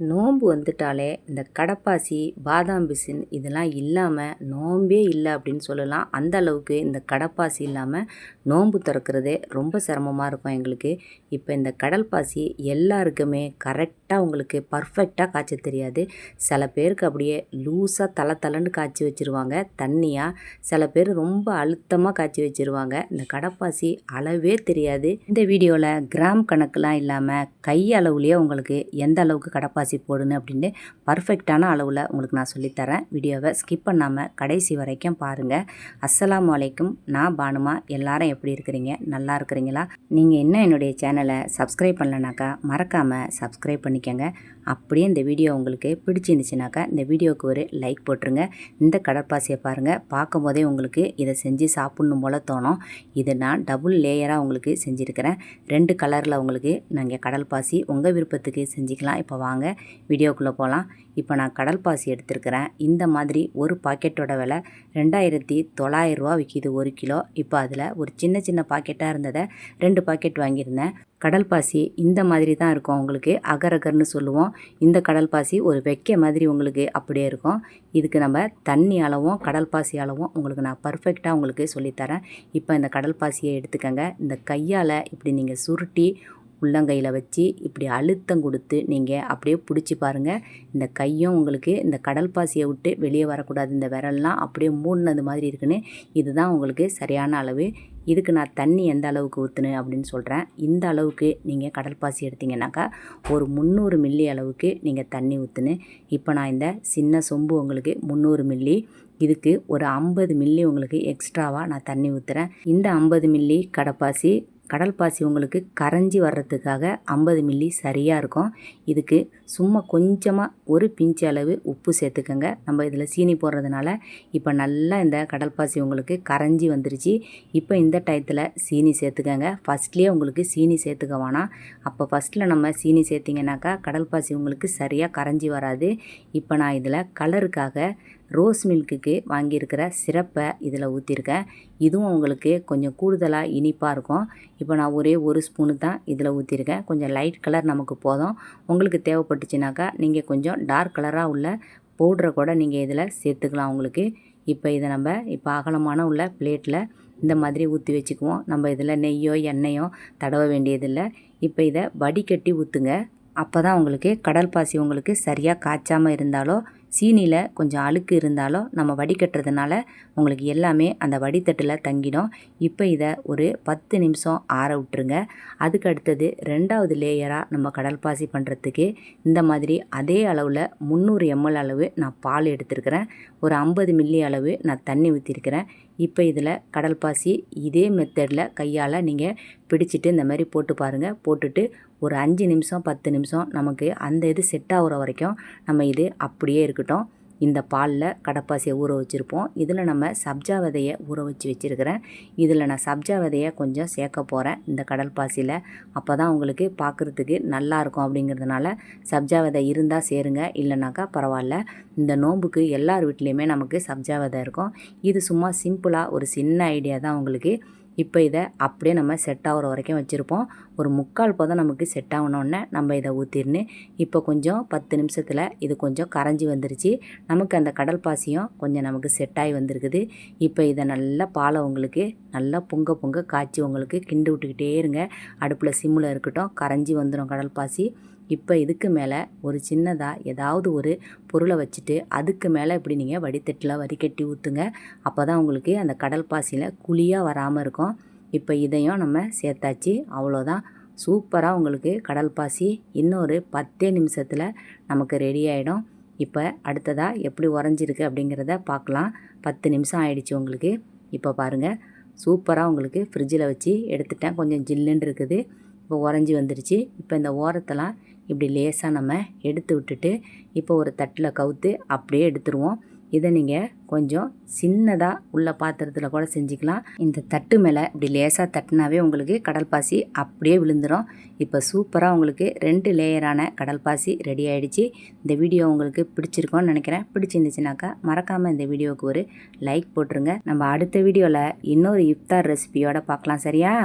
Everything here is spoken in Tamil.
நோன்பு வந்துட்டாலே இந்த கடப்பாசி பாதாம் பிசின் இதெல்லாம் இல்லாமல் நோன்பே இல்லை அப்படின்னு சொல்லலாம். அந்த அளவுக்கு இந்த கடப்பாசி இல்லாமல் நோன்பு திறக்கிறதே ரொம்ப சிரமமாக இருக்கும் எங்களுக்கு. இப்போ இந்த கடல் பாசி எல்லாருக்குமே கரெக்டாக உங்களுக்கு பர்ஃபெக்டாக காய்ச்ச தெரியாது. சில பேருக்கு அப்படியே லூஸாக தலை தலைன்னு காய்ச்சி வச்சுருவாங்க. தண்ணியாக சில பேர் ரொம்ப அழுத்தமாக காய்ச்சி வச்சுருவாங்க. இந்த கடப்பாசி அளவே தெரியாது. இந்த வீடியோவில் கிராம் கணக்கெலாம் இல்லாமல் கை அளவுலேயே உங்களுக்கு எந்த அளவுக்கு கடப்பாசி போடணும் அப்படின்னு பர்ஃபெக்டான அளவில் உங்களுக்கு நான் சொல்லித்தரேன் வீடியோவை ஸ்கிப் பண்ணாமல் கடைசி வரைக்கும் பாருங்கள் அஸ்லாம் வலைக்கும் நான் பானுமா. எல்லாரும் எப்படி இருக்கிறீங்க? நல்லா இருக்கிறீங்களா? நீங்கள் இன்னும் என்னுடைய சேனலை சப்ஸ்கிரைப் பண்ணலனாக்கா மறக்காமல் சப்ஸ்கிரைப் பண்ணிக்கோங்க. அப்படியே இந்த வீடியோ உங்களுக்கு பிடிச்சிருந்துச்சுனாக்கா இந்த வீடியோவுக்கு ஒரு லைக் போட்டுருங்க. இந்த கடற்பாசியை பாருங்கள் பார்க்கும் போதே உங்களுக்கு இதை செஞ்சு சாப்பிட்ணும் போல் தோணும். இது நான் டபுள் லேயராக உங்களுக்கு செஞ்சுருக்கிறேன். ரெண்டு கலரில் உங்களுக்கு நாங்கள் கடல் பாசி உங்கள் விருப்பத்துக்கு செஞ்சுக்கலாம். இப்போ வாங்க வீடியோக்குள்ளே போகலாம் இப்போ நான் கடல் பாசி எடுத்திருக்கிறேன். இந்த மாதிரி ஒரு பாக்கெட்டோட விலை ரெண்டாயிரத்தி தொள்ளாயிரரூவா விற்கிது ஒரு கிலோ. இப்போ அதில் ஒரு சின்ன சின்ன பாக்கெட்டாக இருந்ததை ரெண்டு பாக்கெட் வாங்கியிருந்தேன். கடல் பாசி இந்த மாதிரி தான் இருக்கும் உங்களுக்கு. அகரகர்னு சொல்லுவோம். இந்த கடல் பாசி ஒரு வெக்க மாதிரி உங்களுக்கு அப்படியே இருக்கும். இதுக்கு நம்ம தண்ணி அளவும் கடல் பாசி அளவும் உங்களுக்கு நான் பர்ஃபெக்டாக உங்களுக்கு சொல்லித்தரேன். இப்போ இந்த கடல் பாசியை எடுத்துக்கங்க. இந்த கையால் இப்படி நீங்கள் சுருட்டி உள்ளங்கையில் வச்சு இப்படி அழுத்தம் கொடுத்து நீங்கள் அப்படியே பிடிச்சி பாருங்கள் இந்த கையும் உங்களுக்கு இந்த கடல் பாசியை விட்டு வெளியே வரக்கூடாது. இந்த விரல்லாம் அப்படியே மூடினது மாதிரி இருக்குன்னு இதுதான் உங்களுக்கு சரியான அளவு. இதுக்கு நான் தண்ணி எந்த அளவுக்கு ஊற்றுனேன் அப்படின்னு சொல்கிறேன் இந்த அளவுக்கு நீங்கள் கடல் பாசி எடுத்திங்கனாக்கா ஒரு முந்நூறு மில்லி அளவுக்கு நீங்கள் தண்ணி ஊற்றுனு இப்போ நான் இந்த சின்ன சொம்பு உங்களுக்கு முந்நூறு மில்லி இதுக்கு ஒரு ஐம்பது மில்லி உங்களுக்கு எக்ஸ்ட்ராவாக நான் தண்ணி ஊற்றுறேன் இந்த ஐம்பது மில்லி கடப்பாசி கடல் பாசி உங்களுக்கு கரைஞ்சி வர்றதுக்காக ஐம்பது மில்லி சரியாக இருக்கும். இதுக்கு சும்மா கொஞ்சமாக ஒரு பிஞ்சு அளவு உப்பு சேர்த்துக்கோங்க. நம்ம இதில் சீனி போடுறதுனால இப்போ நல்லா இந்த கடல் பாசி உங்களுக்கு கரைஞ்சி வந்துருச்சு. இப்போ இந்த டயத்தில் சீனி சேர்த்துக்கோங்க. ஃபஸ்ட்லேயே உங்களுக்கு சீனி சேர்த்துக்க வேணாம். அப்போ ஃபஸ்ட்டில் நம்ம சீனி சேர்த்திங்கனாக்கா கடல் பாசி உங்களுக்கு சரியாக கரைஞ்சி வராது. இப்போ நான் இதில் கலருக்காக ரோஸ் மில்க்குக்கு வாங்கியிருக்கிற சிரப்பை இதில் ஊற்றிருக்கேன் இதுவும் உங்களுக்கு கொஞ்சம் கூடுதலாக இனிப்பாக இருக்கும். இப்போ நான் ஒரே ஒரு ஸ்பூனு தான் இதில் ஊற்றிருக்கேன் கொஞ்சம் லைட் கலர் நமக்கு போதும். உங்களுக்கு தேவைப்பட்டுச்சுனாக்கா நீங்கள் கொஞ்சம் டார்க் கலராக உள்ள பவுட்ரை கூட நீங்கள் இதில் சேர்த்துக்கலாம் உங்களுக்கு. இப்போ இதை நம்ம இப்போ அகலமான உள்ள பிளேட்டில் இந்த மாதிரி ஊற்றி வச்சுக்குவோம். நம்ம இதில் நெய்யோ எண்ணெயோ தடவ வேண்டியதில்லை. இப்போ இதை வடிகட்டி ஊற்றுங்க அப்போ தான் உங்களுக்கு கடல் பாசி உங்களுக்கு சரியாக காய்ச்சாமல் இருந்தாலோ சீனியில் கொஞ்சம் அழுக்கு இருந்தாலும் நம்ம வடிகட்டுறதுனால உங்களுக்கு எல்லாமே அந்த வடித்தட்டில் தங்கிடும். இப்போ இதை ஒரு பத்து நிமிஷம் ஆற விட்டுருங்க. அதுக்கு அடுத்தது ரெண்டாவது லேயராக நம்ம கடல் பாசி பண்ணுறதுக்கு இந்த மாதிரி அதே அளவில் முந்நூறு எம்எல் அளவு நான் பால் எடுத்துருக்கிறேன். ஒரு ஐம்பது மில்லி அளவு நான் தண்ணி ஊற்றிருக்கிறேன் இப்போ இதில் கடல் பாசி இதே மெத்தடில் கையால் நீங்கள் பிடிச்சிட்டு இந்த மாதிரி போட்டு பாருங்கள் போட்டுட்டு ஒரு அஞ்சு நிமிஷம் பத்து நிமிஷம் நமக்கு அந்த இது செட் ஆகுற வரைக்கும் நம்ம இது அப்படியே இருக்கட்டும். இந்த பாலில் கடப்பாசியை ஊற வச்சுருப்போம். இதில் நம்ம சப்ஜா விதையை ஊற வச்சு வச்சுருக்கிறேன். இதில் நான் சப்ஜா விதையை கொஞ்சம் சேர்க்க போகிறேன் இந்த கடல் பாசியில். அப்போ தான் உங்களுக்கு பார்க்குறதுக்கு நல்லாயிருக்கும் அப்படிங்கிறதுனால சப்ஜா விதை இருந்தால் சேருங்க. இல்லைனாக்கா பரவாயில்ல. இந்த நோம்புக்கு எல்லார் வீட்லேயுமே நமக்கு சப்ஜா விதை இருக்கும். இது சும்மா சிம்பிளாக ஒரு சின்ன ஐடியா தான் உங்களுக்கு. இப்போ இதை அப்படியே நம்ம செட் ஆகிற வரைக்கும் வச்சுருப்போம். ஒரு முக்கால் போதும் நமக்கு செட் ஆகணுன்னே நம்ம இதை ஊற்றிடணும் இப்போ கொஞ்சம் பத்து நிமிஷத்தில் இது கொஞ்சம் கரைஞ்சி வந்துருச்சு. நமக்கு அந்த கடல் பாசியும் கொஞ்சம் நமக்கு செட் ஆகி வந்திருக்குது. இப்போ இதை நல்லா பாலை உங்களுக்கு நல்லா பொங்க பொங்க காய்ச்சி உங்களுக்கு கிண்டு விட்டுக்கிட்டே இருங்க. அடுப்பில் சிம்மில் இருக்கட்டும் கரைஞ்சி வந்துடும் கடல் பாசி. இப்போ இதுக்கு மேலே ஒரு சின்னதாக ஏதாவது ஒரு பொருளை வச்சுட்டு அதுக்கு மேலே இப்படி நீங்கள் வடித்தட்டில் வடிகட்டி ஊற்றுங்க. அப்போ தான் உங்களுக்கு அந்த கடல் பாசியில் குழியாக வராமல் இருக்கும். இப்போ இதையும் நம்ம சேர்த்தாச்சு. அவ்வளோதான். சூப்பராக உங்களுக்கு கடல் பாசி இன்னொரு பத்தே நிமிஷத்தில் நமக்கு ரெடி ஆகிடும் இப்போ அடுத்ததாக எப்படி உறைஞ்சிருக்கு அப்படிங்கிறத பார்க்கலாம். பத்து நிமிஷம் ஆயிடுச்சு உங்களுக்கு. இப்போ பாருங்கள் சூப்பராக உங்களுக்கு ஃப்ரிட்ஜில் வச்சு எடுத்துட்டேன். கொஞ்சம் ஜில்லுன்னு இருக்குது. இப்போ உறைஞ்சி வந்துடுச்சு இப்போ இந்த ஓரத்தெல்லாம் இப்படி லேசாக நம்ம எடுத்து விட்டுட்டு இப்போ ஒரு தட்டில் கவுத்து அப்படியே எடுத்துருவோம். இதை நீங்கள் கொஞ்சம் சின்னதாக உள்ள பாத்திரத்தில் கூட செஞ்சுக்கலாம். இந்த தட்டு மேலே இப்படி லேசாக தட்டினாவே உங்களுக்கு கடல் பாசி அப்படியே விழுந்துடும் இப்போ சூப்பராக உங்களுக்கு ரெண்டு லேயரான கடல் பாசி ரெடி ஆகிடுச்சு இந்த வீடியோ உங்களுக்கு பிடிச்சிருக்கோன்னு நினைக்கிறேன். பிடிச்சிருந்துச்சுனாக்கா மறக்காமல் இந்த வீடியோவுக்கு ஒரு லைக் போட்டுருங்க. நம்ம அடுத்த வீடியோவில் இன்னொரு இஃப்தார் ரெசிபியோடு பார்க்கலாம் சரியா?